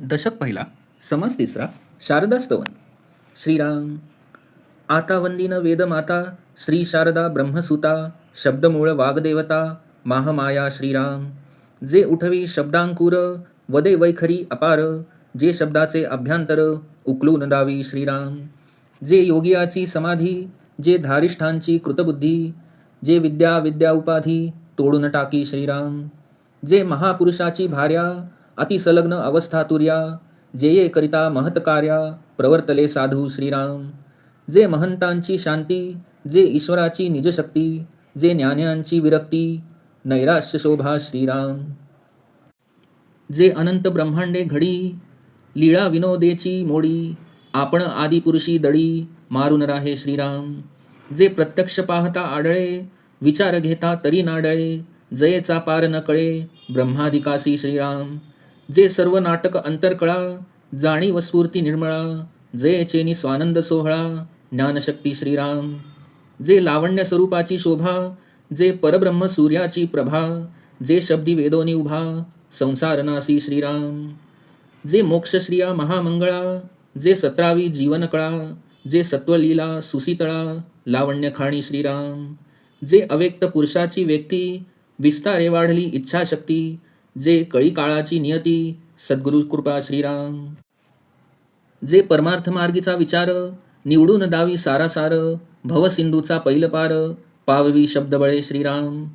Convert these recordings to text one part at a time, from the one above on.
दशक पहिला समास तिसरा शारदा स्तवन. श्रीराम आता वंदिन वेदमाता श्री शारदा ब्रह्मसुता शब्दमूळ वाग्देवता महामाया श्रीराम. जे उठवी शब्दांकुर वदे वैखरी अपार जे शब्दाचे अभ्यंतर उकलून दावी श्रीराम. जे योगियाची समाधी जे धारिष्ठांची कृतबुद्धी जे विद्या विद्या उपाधी तोडून टाकी श्रीराम. जे महापुरुषाची भार्या अतिसलग्न अवस्था तुर्या जे करिता महत्कार्या प्रवर्तले साधू श्रीराम. जे महंतांची शांती जे ईश्वराची निजशक्ती जे ज्ञान्यांची विरक्ती नैराश्य शोभा श्रीराम. जे अनंत ब्रह्मांडे घडी लीळा विनोदेची मोडी आपण आदिपुरुषी दडी मारून राहे श्रीराम. जे प्रत्यक्ष पाहता आढळे विचार घेता तरी नाडळे जयेचा पार न कळे ब्रह्मादिकासी श्रीराम. जे सर्व नाटक अंतरकळा जाणीव स्फूर्ती निर्मळा जे चेनी स्वानंद सोहळा ज्ञानशक्ती श्रीराम जे लावण्य स्वरूपाची शोभा जे परब्रह्म सूर्याची प्रभा जे शब्दी वेदोनी उभा संसारनासी श्रीराम जे मोक्षश्रिया महामंगळा जे सतरावी जीवनकळा जे सत्वलीला सुसीतळा लावण्य खाणी श्रीराम जे अव्यक्त पुरुषाची व्यक्ती विस्तारे वाढली इच्छाशक्ती जे कळी काळाची नियती सद्गुरु कृपा श्रीराम. जे परमार्थ मार्गीचा विचार निवडून दावी सारासार भवसिंधूचा पैलपार पाववी शब्दबळे श्रीराम.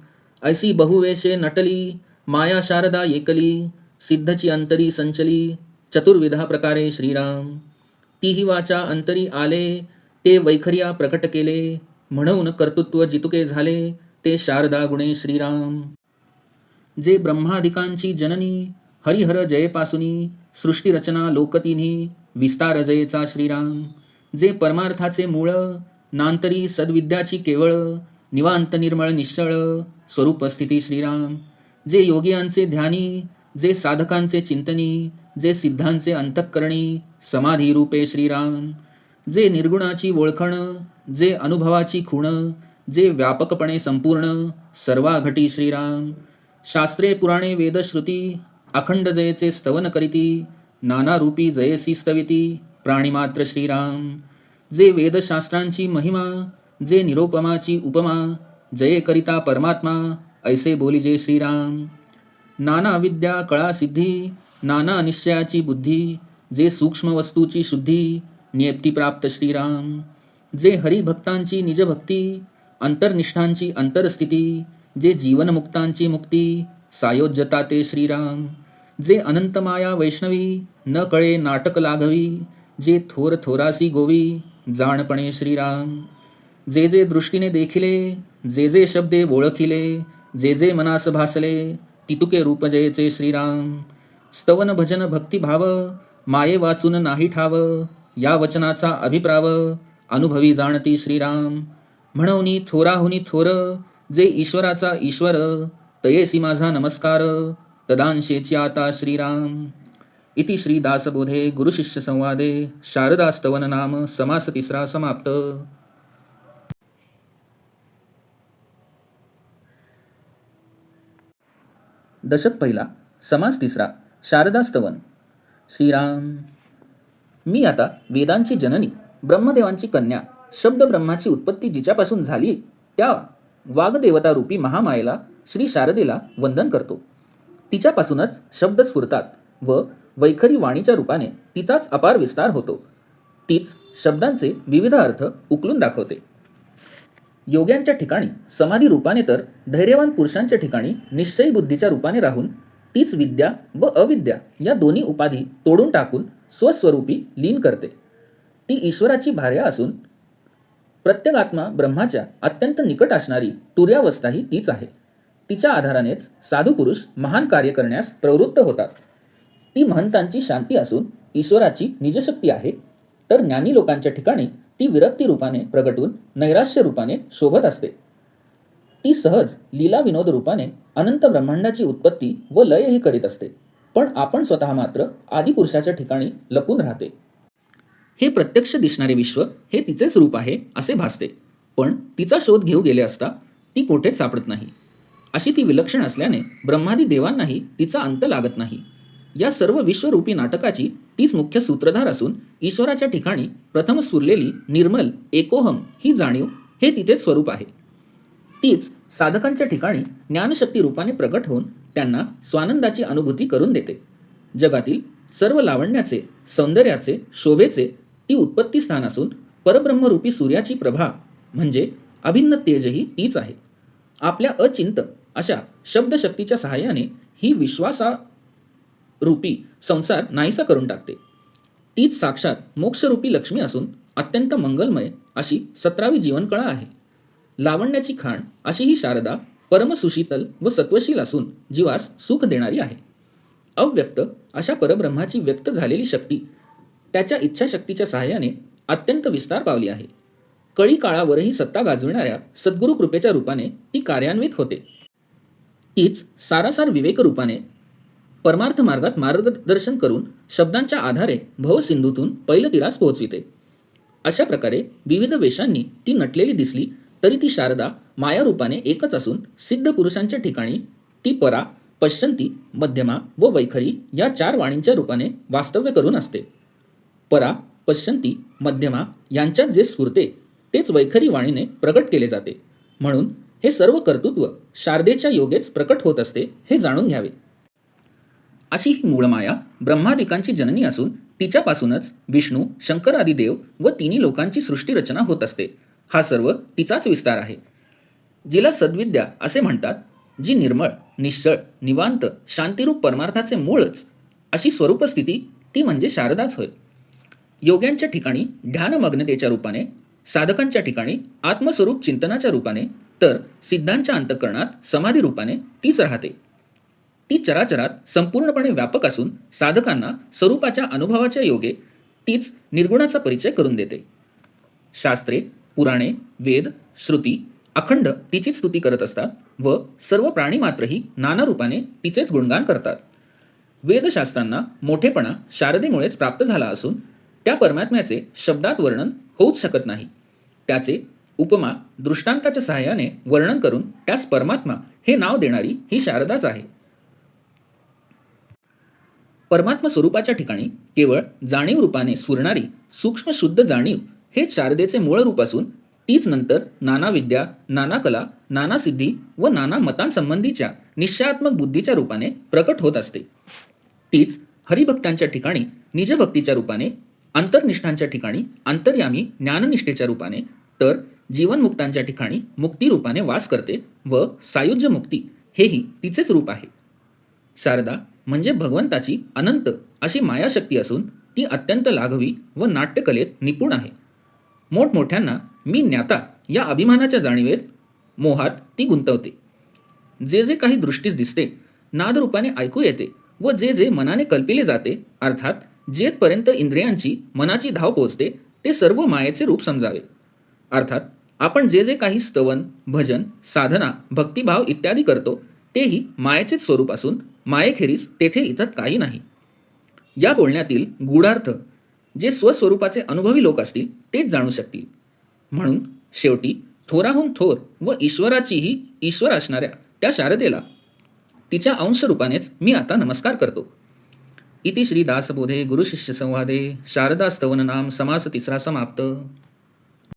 ऐसी बहुवेशे नटली माया शारदा एकली सिद्धची अंतरी संचली चतुर्विधा प्रकारे श्रीराम. तीही वाचा अंतरी आले ते वैखर्या प्रकट केले म्हणून कर्तृत्व जितुके झाले ते शारदा गुणे श्रीराम. जे ब्रह्माधिकांची जननी हरिहर जयेपासुनी सृष्टीरचना लोकतिनी विस्तार जयेचा श्रीराम जे परमार्थाचे मूळ नांतरी सद्विद्याची केवळ निवांत निर्मळ निश्चळ स्वरूप स्थिती श्रीराम जे योगियांचे ध्यानी जे साधकांचे चिंतनी जे सिद्धांचे अंतःकरणी समाधी रूपे श्रीराम जे निर्गुणाची ओळखण जे अनुभवाची खूण जे व्यापकपणे संपूर्ण सर्वाघटी श्रीराम शास्त्रे पुराणे वेदश्रुती अखंड जयचे स्तवन करीती नाना रूपी जयसी स्तविती प्राणीमात्र श्रीराम. जे वेदशास्त्रांची महिमा जे निरोपमाची उपमा जये करिता परमात्मा ऐसे बोलिजे श्रीराम. नाना विद्या कळा सिद्धी नाना निश्चयाची बुद्धी जे सूक्ष्म वस्तूची शुद्धी नियप्ती प्राप्त श्रीराम. जे हरिभक्तांची निजभक्ती अंतर्निष्ठांची अंतरस्थिती जे जीवनमुक्तांची मुक्ती सायोज्यता ते श्रीराम. जे अनंतमाया वैष्णवी न कळे नाटक लाघवी जे थोर थोरासी गोवी जाणपणे श्रीराम. जे जे दृष्टीने देखिले जे जे शब्दे ओळखिले जे जे मनास भासले तितुके रूप जयचे श्रीराम. स्तवन भजन भक्तिभाव माये वाचून नाही ठाव या वचनाचा अभिप्राव अनुभवी जाणती श्रीराम. म्हणवनी थोराहुनी थोर जे ईश्वराचा ईश्वर तयेसी माझा नमस्कार तदांशेची आता श्रीराम. इति श्री दासबोधे गुरुशिष्य संवादे शारदास्तवन नाम समास तिसरा समाप्त. दशक पहिला समास तिसरा शारदास्तवन श्रीराम. मी आता वेदांची जननी ब्रह्मदेवांची कन्या शब्द ब्रह्माची उत्पत्ती जिच्यापासून झाली त्या वागदेवता रूपी महामायेला श्री शारदेला वंदन करतो. तिच्यापासूनच शब्द स्फुरतात व वैखरी वाणीच्या रूपाने तिचाच अपार विस्तार होतो. तीच शब्दांचे विविध अर्थ उकलून दाखवते. योग्यांच्या ठिकाणी समाधी रूपाने तर धैर्यवान पुरुषांच्या ठिकाणी निश्चयी बुद्धीच्या रूपाने राहून तीच विद्या व अविद्या या दोन्ही उपाधी तोडून टाकून स्वस्वरूपी लीन करते. ती ईश्वराची भार्या असून प्रत्येक आत्मा ब्रह्माच्या अत्यंत निकट असणारी तुर्यावस्थाही तीच आहे. तिच्या आधारानेच साधू पुरुष महान कार्य करण्यास प्रवृत्त होतात. ती महंतांची शांती असून ईश्वराची निजशक्ती आहे. तर ज्ञानी लोकांच्या ठिकाणी ती विरक्ती रूपाने प्रगटून नैराश्य रूपाने शोभत असते. ती सहज लीला विनोद रूपाने अनंत ब्रह्मांडाची उत्पत्ती व लयही करीत असते. पण आपण स्वतः मात्र आदिपुरुषाच्या ठिकाणी लपून राहते. हे प्रत्यक्ष दिसणारे विश्व हे तिचेच रूप आहे असे भासते. पण तिचा शोध घेऊ गेले असता ती कोठेच सापडत नाही. अशी ती विलक्षण असल्याने ब्रह्मादी देवांनाही तिचा अंत लागत नाही. या सर्व विश्वरूपी नाटकाची तीच मुख्य सूत्रधार असून ईश्वराच्या ठिकाणी प्रथम सुरलेली निर्मल एकोहम ही जाणीव हे तिचेच स्वरूप आहे. तीच साधकांच्या ठिकाणी ज्ञानशक्ती रूपाने प्रकट होऊन त्यांना स्वानंदाची अनुभूती करून देते. जगातील सर्व लावण्याचे सौंदर्याचे शोभेचे ती उत्पत्ती स्थान असून परब्रह्मरूपी सूर्याची प्रभा म्हणजे अभिन्न तेजही तीच आहे. आपल्या अचिंत अशा शब्दशक्तीच्या सहाय्याने ही विश्वासारूपी संसार नाहीसा करून टाकते. तीच साक्षात मोक्षरूपी लक्ष्मी असून अत्यंत मंगलमय अशी सतरावी जीवनकळा आहे. लावण्याची खाण अशी ही शारदा परमसुशीतल व सत्वशील असून जीवास सुख देणारी आहे. अव्यक्त अशा परब्रह्माची व्यक्त झालेली शक्ती त्याच्या इच्छाशक्तीच्या सहाय्याने अत्यंत विस्तार पावली आहे. कळी काळावरही सत्ता गाजविणाऱ्या सद्गुरु कृपेच्या रूपाने ती कार्यान्वित होते. तीच सारासार विवेक रूपाने परमार्थ मार्गात मार्गदर्शन करून शब्दांच्या आधारे भवसिंधूतून पैलतीरास पोहोचविते. अशा प्रकारे विविध वेशांनी ती नटलेली दिसली तरी ती शारदा माया रूपाने एकच असून सिद्ध पुरुषांच्या ठिकाणी ती परा पश्चंती मध्यमा व वैखरी या चार वाणींच्या रूपाने वास्तव्य करून असते. परा पश्चंती मध्यमा यांच्यात जे स्फुरते तेच वैखरी वाणीने प्रकट केले जाते. म्हणून हे सर्व कर्तृत्व शारदेच्या योगेच प्रकट होत असते हे जाणून घ्यावे. अशी ही मूळमाया ब्रह्मादिकांची जननी असून तिच्यापासूनच विष्णू शंकर आदी देव व तिन्ही लोकांची सृष्टी रचना होत असते. हा सर्व तिचाच विस्तार आहे. जिला सद्विद्या असे म्हणतात जी निर्मळ निश्चळ निवांत शांतिरूप परमार्थाचे मूळच अशी स्वरूपस्थिती ती म्हणजे शारदाच होय. योग्यांच्या ठिकाणी ध्यानमग्नतेच्या रूपाने साधकांच्या ठिकाणी आत्मस्वरूप चिंतनाच्या रूपाने तर सिद्धांच्या अंतकरणात समाधी रूपाने तीच राहते. ती चराचरात संपूर्णपणे व्यापक असून साधकांना स्वरूपाच्या अनुभवाच्या योगे तीच निर्गुणाचा परिचय करून देते. शास्त्रे पुराणे वेद श्रुती अखंड तिचीच स्तुती करत असतात व सर्व प्राणी मात्रही नाना रूपाने तिचेच गुणगान करतात. वेदशास्त्रांना मोठेपणा शारदेमुळेच प्राप्त झाला असून त्या परमात्म्याचे शब्दात वर्णन होऊच शकत नाही. त्याचे उपमा दृष्टांताच्या सहाय्याने वर्णन करून त्यास परमात्मा हे नाव देणारी ही शारदाच आहे. परमात्मा स्वरूपाच्या ठिकाणी केवळ जाणीव रूपाने स्फुरणारी सूक्ष्म शुद्ध जाणीव हेच शारदेचे मूळ रूप असून तीच नंतर नाना विद्या नाना कला नाना सिद्धी व नाना मतांसंबंधीच्या निश्चयात्मक बुद्धीच्या रूपाने प्रकट होत असते. तीच हरिभक्तांच्या ठिकाणी निजभक्तीच्या रूपाने अंतर्निष्ठांच्या ठिकाणी अंतर्यामी ज्ञाननिष्ठेच्या रूपाने तर जीवनमुक्तांच्या ठिकाणी मुक्ती रूपाने वास करते व सायुज्य मुक्ती हेही तिचेच रूप आहे. शारदा म्हणजे भगवंताची अनंत अशी मायाशक्ती असून ती अत्यंत लाघवी व नाट्यकलेत निपुण आहे. मोठमोठ्यांना मी ज्ञाता या अभिमानाच्या जाणीवेत मोहात ती गुंतवते. जे जे काही दृष्टीस दिसते नादरूपाने ऐकू येते व जे जे मनाने कल्पिले जाते अर्थात जेथपर्यंत इंद्रियांची मनाची धाव पोचते ते सर्व मायेचे रूप समजावे. अर्थात आपण जे जे काही स्तवन भजन साधना भक्तिभाव इत्यादी करतो तेही मायेचेच स्वरूप असून मायेखेरीस तेथे इतर काही नाही. या बोलण्यातील गूढार्थ जे स्वस्वरूपाचे अनुभवी लोक असतील तेच जाणू शकतील. म्हणून शेवटी थोराहून थोर व ईश्वराचीही ईश्वर असणाऱ्या त्या शारदेला तिच्या अंशरूपानेच मी आता नमस्कार करतो. इति श्री दासबोधे गुरुशिष्य संवादे नाम समास तिसरा समाप्त।